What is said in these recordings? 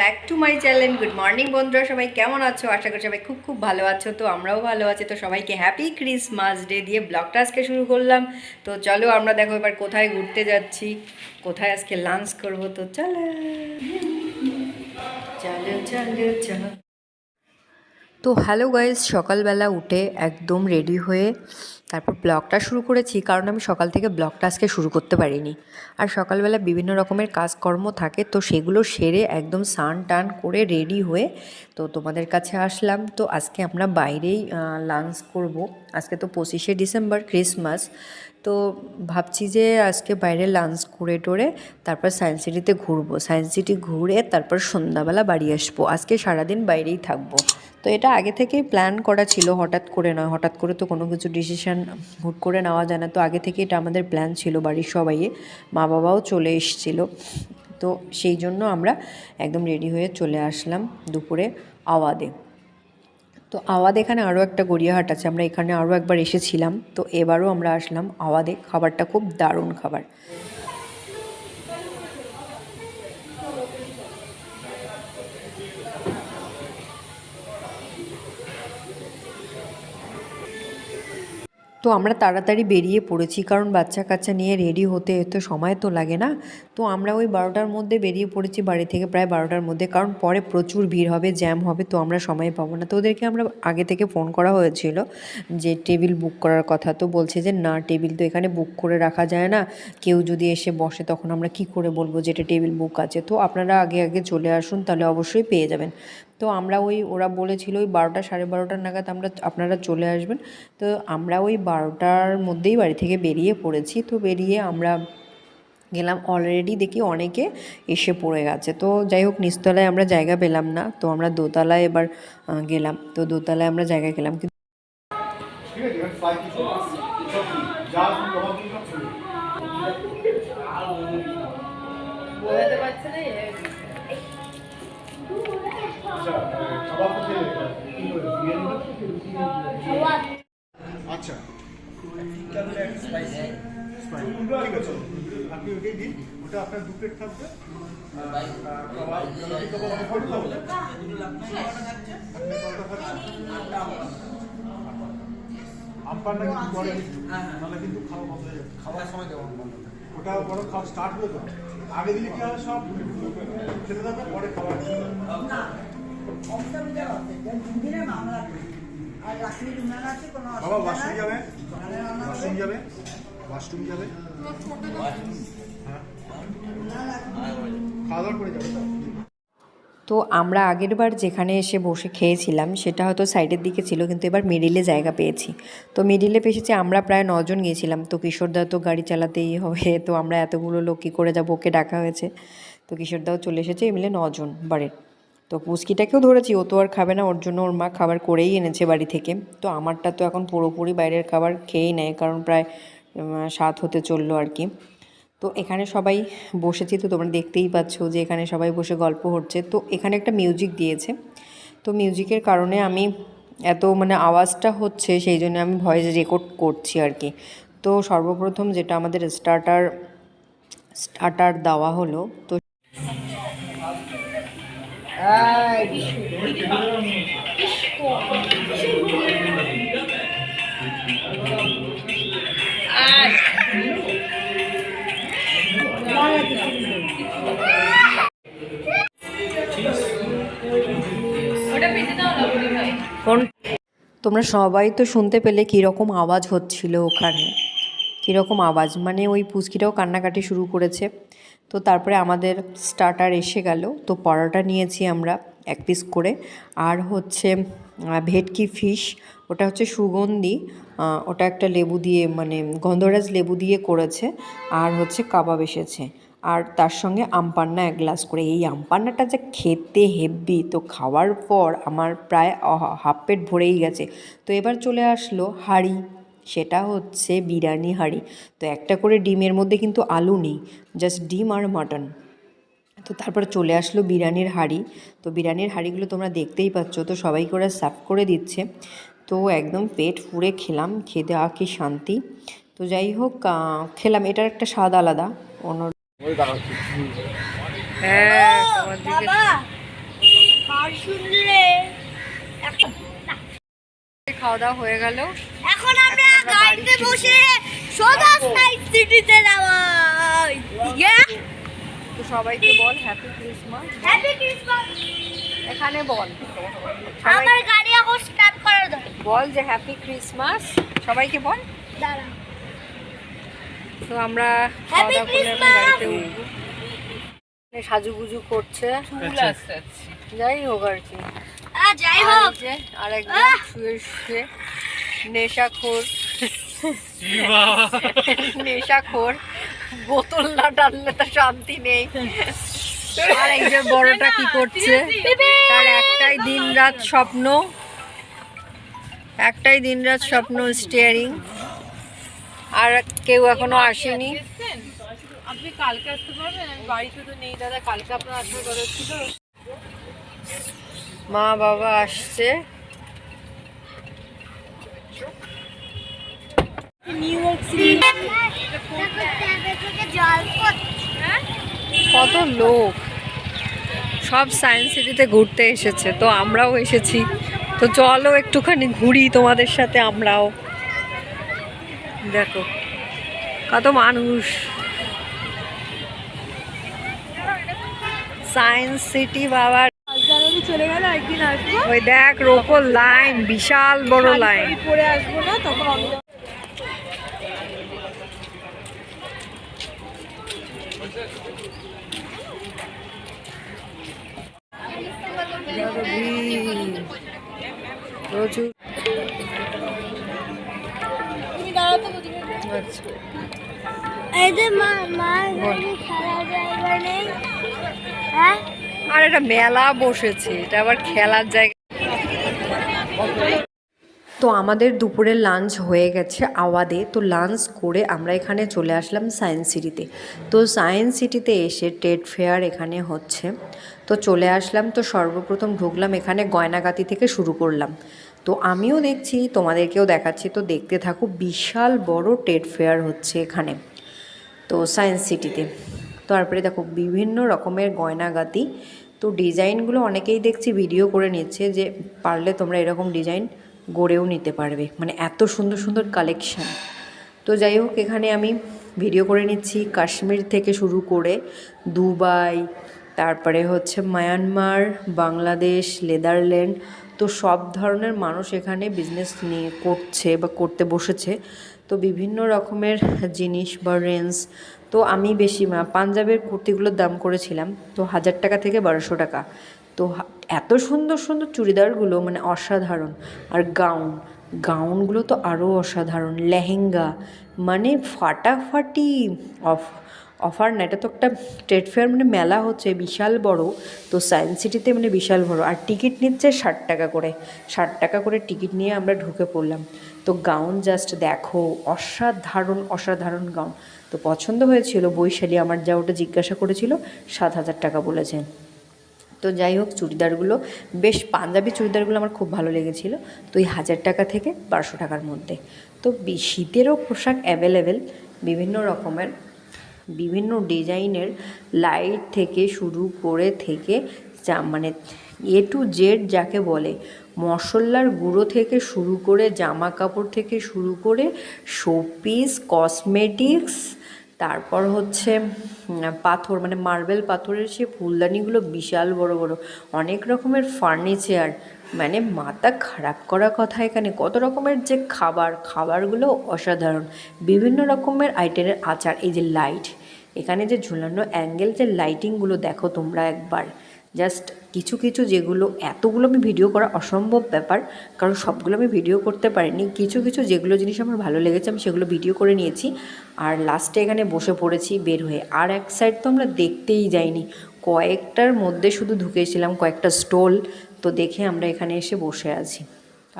Back to my channel good morning বন্ধুরা, সবাই কেমন আছো? আশা করি সবাই খুব খুব ভালো আছো, তো আমরাও ভালো আছি। তো সবাইকে হ্যাপি ক্রিসমাস ডে দিয়ে ব্লগটা আজকে শুরু করলাম। তো চলো আমরা দেখো এবার কোথায় ঘুরতে যাচ্ছি, কোথায় আজকে লাঞ্চ করব, তো চলো। চলো চলো চলো। তো হ্যালো গাইজ সকালবেলা উঠে একদম রেডি হয়ে তারপর ব্লগটা শুরু করেছি, কারণ আমি সকাল থেকে ব্লগটা আজকে শুরু করতে পারিনি। আর সকালবেলা বিভিন্ন রকমের কাজকর্ম থাকে, তো সেগুলো সেরে একদম স্নান টান করে রেডি হয়ে তো তোমাদের কাছে আসলাম। তো আজকে আমরা বাইরেই লাঞ্চ করব। আজকে তো পঁচিশে ডিসেম্বর ক্রিসমাস তো ভাবছি যে আজকে বাইরে লাঞ্চ করে টোরে তারপর সায়েন্স সিটিতে ঘুরবো। সায়েন্স সিটি ঘুরে তারপর সন্ধ্যাবেলা বাড়ি আসব। আজকে সারাদিন বাইরেই থাকব। তো এটা আগে থেকেই প্ল্যান করা ছিল হঠাৎ করে নয়। হঠাৎ করে তো কোনো কিছু ডিসিশান হুট করে নেওয়া যায় না। তো আগে থেকে এটা আমাদের প্ল্যান ছিল বাড়ির সবাইয়ে। মা বাবাও চলে এসেছিল। তো সেই জন্য আমরা একদম রেডি হয়ে চলে আসলাম দুপুরে আওয়াদে। তো আওয়াদ এখানে আরও একটা গড়িয়াহাট আছে, আমরা এখানে আরও একবার এসেছিলাম। তো এবারও আমরা আসলাম আওয়াদে, খাবারটা খুব দারুণ খাবার। তো আমরা তাড়াতাড়ি বেরিয়ে পড়েছি, কারণ বাচ্চা কাচ্চা নিয়ে রেডি হতে তো সময় তো লাগে না। তো আমরা ওই বারোটার মধ্যে বেরিয়ে পড়েছি, বাড়ি থেকে প্রায় বারোটার মধ্যে, কারণ পরে প্রচুর ভিড় হবে জ্যাম হবে, তো আমরা সময় পাবো না। তো ওদেরকে আমরা আগে থেকে ফোন করা হয়েছিল যে টেবিল বুক করার কথা। তো বলছে যে, না টেবিল তো এখানে বুক করে রাখা যায় না। কেউ যদি এসে বসে, তখন আমরা কি করে বলব যে, এটা টেবিল বুক আছে? তো আপনারা আগে আগে চলে আসুন, তাহলে অবশ্যই পেয়ে যাবেন। তো আমরা ওই ওরা বলেছিল ওই বারোটা সাড়ে বারোটার নাগাদ আমরা আপনারা চলে আসবেন। তো আমরা ওই বারোটার মধ্যেই বাড়ি থেকে বেরিয়ে পড়েছি। তো বেরিয়ে আমরা গেলাম অলরেডি দেখি অনেকে এসে পড়ে গেছে। তো যাই হোক নিচতলায় আমরা জায়গা পেলাম না। তো আমরা দোতলায় এবার গেলাম। তো দোতলায় আমরা জায়গা গেলাম কিন্তু ঠিক আছে এবার আচ্ছা। আপনি ওটাই দিন ওটা আপনার দু প্লেট থাকবে আর, আর কাবাব জলাপি কাবাব আমি কত খাব আপনি কত খাচ্ছেন আমপান না কিন্তু পরে কিন্তু নাহলে কিন্তু খাওয়া বন্ধ হয়ে যাবে। খাওয়ার সময় দেওয়া ওটা বড় খাওয়া স্টার্ট হয়ে যাবে। আগে দিলে কি হয় সব খেতে থাকবে পরে খাবার বাবা ওয়াশরুম যাবে? ওয়াশরুম যাবে? ওয়াশরুম যাবে? হ্যাঁ। খাওয়া দাওয়ার করে যাবে। তো? আমরা আগের বার যেখানে এসে বসে খেয়েছিলাম সেটা হয়তো সাইডের দিকে ছিল কিন্তু এবার মিডিলে জায়গা পেয়েছি। তো মিডিলে পেয়েছি আমরা প্রায় নজন গিয়েছিলাম। তো কিশোরদা তো গাড়ি চালাতেই হবে তো আমরা এতগুলো লোক কী করে যাব ওকে ডাকা হয়েছে। তো কিশোরদাও চলে এসেছে এই মিলে নজন বাড়ির। তো পুচকিটাকেও ধরেছি, ও তো আর খাবে না, ওর জন্য ওর মা খাবার করেই এনেছে বাড়ি থেকে। তো আমারটা তো এখন পুরোপুরি বাইরের খাবার খেয়েই নেয়, কারণ প্রায় সাত হতে চলল আর কি। তো এখানে সবাই বসেছি, তো তোমরা দেখতেই পাচ্ছ যে এখানে সবাই বসে গল্প হচ্ছে। তো এখানে একটা মিউজিক দিয়েছে। তো মিউজিকের কারণে আমি এত মানে আওয়াজটা হচ্ছে, সেই জন্য আমি ভয়েস রেকর্ড করছি আর কি। তো সর্বপ্রথম যেটা আমাদের স্টার্টার স্টার্টার দেওয়া হলো, তো তোমরা সবাই তো শুনতে পেলে কীরকম আওয়াজ হচ্ছিল ওখানে। কীরকম আওয়াজ? মানে ওই পুচকিটাও কান্নাকাটি শুরু করেছে। তো তারপরে আমাদের স্টার্টার এসে গেল। তো পরোটা নিয়েছি আমরা এক পিস করে। আর হচ্ছে ভেটকি ফিশ ওটা হচ্ছে সুগন্ধি। ওটা একটা লেবু দিয়ে মানে গন্ধরাজ লেবু দিয়ে করেছে। আর হচ্ছে কাবাব এসেছে। আর তার সঙ্গে আমপান্না এক গ্লাস করে। এই আমপান্নাটা যে খেতে হেভি তো খাওয়ার পর আমার প্রায় হাফ পেট ভরেই গেছে। তো এবার চলে আসলো হাঁড়ি। সেটা হচ্ছে বিরিয়ানি হাঁড়ি। তো একটা করে ডিমের মধ্যে কিন্তু আলু নেই জাস্ট ডিম আর মাটন তো তারপর চলে আসলো বিরিয়ানির হাঁড়ি। তো বিরিয়ানির হাঁড়িগুলো তোমরা দেখতেই পাচ্ছ তো সবাই করে সার্ভ করে দিচ্ছে। তো একদম পেট ফুড়ে খেলাম খেতে আ কি শান্তি। তো যাই হোক খেলাম এটার একটা স্বাদ আলাদা অন্য হ্যাঁ তোমার দিকে আর শুনলে? এখন খাওয়া দাওয়া হয়ে গেল। এখন আমরা গাড়িতে। বসে সোজা সাইড সিটিতে ইয়া তো সবাইকে বল হ্যাপি ক্রিসমাস হ্যাপি ক্রিসমাস এখানে বল। আমার গাড়ি এখন স্টার্ট করে দাও বল যে হ্যাপি ক্রিসমাস সবাইকে বল। দাঁড়া। তো আমরা খাওয়া Happy দাওয়া করে এখন Christmas! গাড়িতে উঠবো। এখানে সাজুগুজু করছে। যাই হোক আর কি। যাই আর হোক আরেকজন শুয়ে শুয়ে নেশাখোর। নেশাখোর। বোতল না টানলে তো শান্তি নেই। আর এই যে বড়টা কি করছে? তার একটাই দিনরাত স্বপ্ন। একটাই দিনরাত স্বপ্ন স্টিয়ারিং আর কেউ এখনও আসেনি। আপনি কালকে আসতে পারবেন? আমি বাড়িতে তো নেই দাদা। কালকে আপনার আসার কথা ছিল। মা বাবা আসছে। কত লোক। সব সায়েন্স সিটিতে ঘুরতে এসেছে তো আমরাও এসেছি। তো চলো একটুখানি ঘুরি তোমাদের সাথে আমরাও। দেখো কত মানুষ। সায়েন্স সিটি বাবা চলে গেলে একদিন আসব ওই দেখ রোপো লাইন বিশাল বড় লাইন পরে আসব না তখন হ্যাঁ? আর একটা মেলা বসেছে এটা আবার খেলার জায়গা। তো আমাদের দুপুরের লাঞ্চ হয়ে গেছে আওয়াদে। তো লাঞ্চ করে আমরা এখানে চলে আসলাম সায়েন্স সিটিতে তো সায়েন্স সিটিতে এসে ট্রেড ফেয়ার এখানে হচ্ছে। তো চলে আসলাম, তো সর্বপ্রথম ঢুকলাম এখানে গয়নাগাতি থেকে শুরু করলাম। তো আমিও দেখছি, তোমাদেরকেও দেখাচ্ছি। তো দেখতে থাকো, বিশাল বড় ট্রেড ফেয়ার হচ্ছে এখানে। তো সায়েন্স সিটিতে তারপরে দেখো, বিভিন্ন রকমের গয়নাগাতি। তো ডিজাইনগুলো অনেকেই দেখছি ভিডিও করে নিচ্ছে যে পারলে তোমরা এরকম ডিজাইন গড়েও নিতে পারবে। মানে এত সুন্দর সুন্দর কালেকশান তো যাই হোক, এখানে আমি ভিডিও করে নিচ্ছি। কাশ্মীর থেকে শুরু করে দুবাই, তারপরে হচ্ছে মায়ানমার, বাংলাদেশ, নেদারল্যান্ড। তো সব ধরনের মানুষ এখানে বিজনেস নিয়ে করছে বা করতে বসেছে। তো বিভিন্ন রকমের জিনিস বা রেঞ্জ তো আমি বেশি পাঞ্জাবের কুর্তিগুলোর দাম করেছিলাম। তো হাজার টাকা থেকে বারোশো টাকা। তো এত সুন্দর সুন্দর চুড়িদারগুলো মানে অসাধারণ। আর গাউন, গাউনগুলো তো আরও অসাধারণ। লেহেঙ্গা মানে ফাটাফাটি অফ, অফার না, এটা তো একটা ট্রেড ফেয়ার মানে মেলা হচ্ছে, বিশাল বড়। তো সায়েন্স সিটিতে মানে বিশাল বড়। আর টিকিট নিচ্ছে ষাট টাকা করে। ষাট টাকা করে টিকিট নিয়ে আমরা ঢুকে পড়লাম। তো গাউন জাস্ট দেখো, অসাধারণ অসাধারণ গাউন। তো পছন্দ হয়েছিল বৈশালী আমার, যা ওটা জিজ্ঞাসা করেছিল, সাত হাজার টাকা বলেছেন। তো যাই হোক, চুড়িদারগুলো, বেশ পাঞ্জাবি চুড়িদারগুলো আমার খুব ভালো লেগেছিলো। তো এই হাজার টাকা থেকে বারোশো টাকার মধ্যে। তো শীতেরও পোশাক অ্যাভেলেবেল বিভিন্ন রকমের, বিভিন্ন ডিজাইনের লাইট থেকে শুরু করে থেকে যা মানে এ টু জেড যাকে বলে, মশলার গুঁড়ো থেকে শুরু করে, জামা কাপড় থেকে শুরু করে শোপিস কসমেটিক্স তারপর হচ্ছে পাথর মানে মার্বেল পাথরের সে ফুলদানিগুলো বিশাল বড় বড়। অনেক রকমের ফার্নিচার। মানে মাথা খারাপ করা কথা এখানে। কত রকমের যে খাবার, খাবারগুলো অসাধারণ। বিভিন্ন রকমের আইটেমের আচার। এই যে লাইট এখানে যে ঝুলানো অ্যাঙ্গেল যে লাইটিংগুলো দেখো তোমরা একবার। জাস্ট কিছু কিছু যেগুলো, এতগুলো আমি ভিডিও করা অসম্ভব ব্যাপার, কারণ সবগুলো আমি ভিডিও করতে পারিনি। কিছু কিছু যেগুলো জিনিস আমার ভালো লেগেছে, আমি সেগুলো ভিডিও করে নিয়েছি। আর লাস্টে এখানে বসে পড়েছি, বের হয়ে। আর এক সাইড তো আমরা দেখতেই যাইনি। কয়েকটার মধ্যে শুধু ঢুকেছিলাম, কয়েকটা স্টল তো দেখে আমরা এখানে এসে বসে আছি।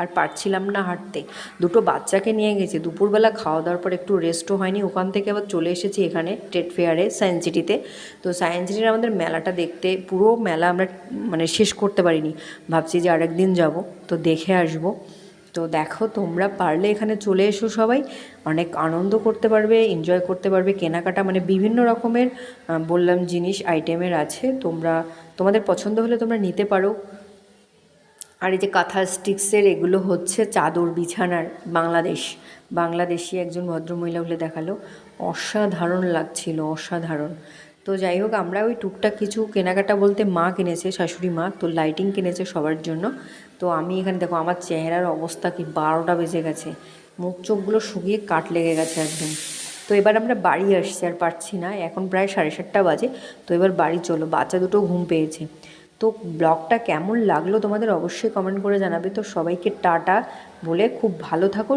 আর পারছিলাম না হাঁটতে। দুটো বাচ্চাকে নিয়ে গেছি। দুপুরবেলা খাওয়া দাওয়ার পর একটু রেস্টও হয়নি। ওখান থেকে আবার চলে এসেছি এখানে ট্রেড ফেয়ারে সায়েন্স সিটিতে তো। সায়েন্স সিটির আমাদের মেলাটা দেখতে, পুরো মেলা আমরা মানে শেষ করতে পারিনি। ভাবছি যে আরেকদিন যাব। তো দেখে আসব। তো দেখো, তোমরা পারলে এখানে চলে এসো সবাই। অনেক আনন্দ করতে পারবে এনজয় করতে পারবে। কেনাকাটা মানে বিভিন্ন রকমের বললাম জিনিস আইটেমের আছে। তোমরা, তোমাদের পছন্দ হলে তোমরা নিতে পারো। আর এই যে কাঁথা স্টিক্সের এগুলো হচ্ছে চাদর বিছানার বাংলাদেশ। বাংলাদেশি একজন ভদ্রমহিলা বলে দেখাল, অসাধারণ লাগছিল, অসাধারণ। তো যাই হোক, আমরা ওই টুকটাক কিছু কেনাকাটা বলতে মা কিনেছে, শাশুড়ি মা, তো লাইটিং কিনেছে সবার জন্য। তো আমি এখানে দেখো, আমার চেহারার অবস্থা কি বারোটা বেজে গেছে। মুখ চোখগুলো শুকিয়ে কাট লেগে গেছে একদম। তো এবার আমরা বাড়ি আসছি, আর পারছি না। এখন প্রায় সাড়ে সাতটা বাজে। তো এবার বাড়ি চলো, বাচ্চা দুটো ঘুম পেয়েছে। তো ব্লগটা কেমন লাগল তোমাদের অবশ্যই কমেন্ট করে জানাবে। তো সবাইকে টাটা বলে খুব ভালো থাকো